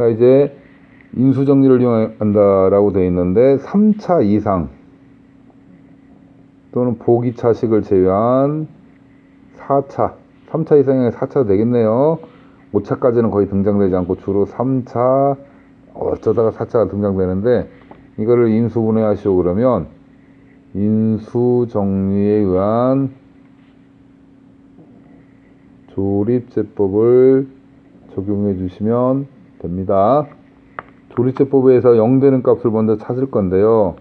자, 이제 인수 정리를 이용한다라고 되어 있는데 3차 이상 또는 보기차식을 제외한 4차, 3차 이상의 4차 되겠네요. 5차까지는 거의 등장되지 않고 주로 3차, 어쩌다가 4차가 등장되는데 이거를 인수분해하시오 그러면 인수 정리에 의한 조립제법을 적용해 주시면 됩니다. 조립제법에서 0 되는 값을 먼저 찾을 건데요.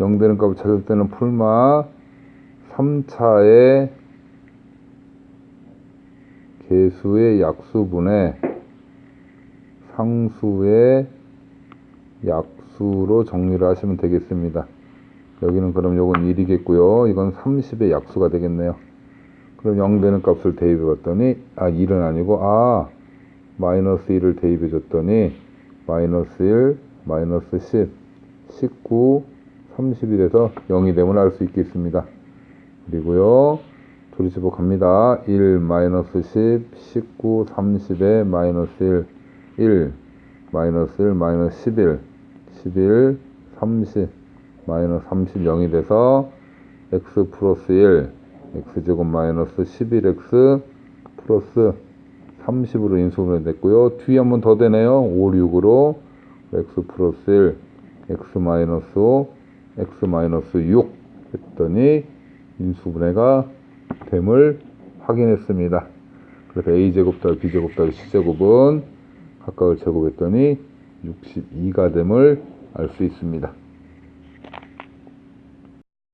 0 되는 값을 찾을 때는 풀마 3차의 개수의 약수분의 상수의 약수로 정리를 하시면 되겠습니다. 여기는 그럼 요건 1이겠고요. 이건 30의 약수가 되겠네요. 그럼 0 되는 값을 대입해 봤더니 아 1은 아니고 아 마이너스 1을 대입해 줬더니 마이너스 1, 마이너스 10, 19, 31에서 0이 되면 알 수 있겠습니다. 그리고요 조리제법 갑니다. 1, 마이너스 10, 19, 30에 마이너스 1, 1, 마이너스 1, 마이너스 11, 11, 30, 마이너스 30, 0이 돼서 x 플러스 1, x제곱 마이너스 11x 플러스 30으로 인수분해 됐고요. 뒤에 한 번 더 되네요. 5, 6으로 x 플러스 1, x 마이너스 5, x 마이너스 6 했더니 인수분해가 됨을 확인했습니다. 그래서 a제곱 더하기 b제곱 더하기 c제곱은 각각을 제곱했더니 62가 됨을 알 수 있습니다.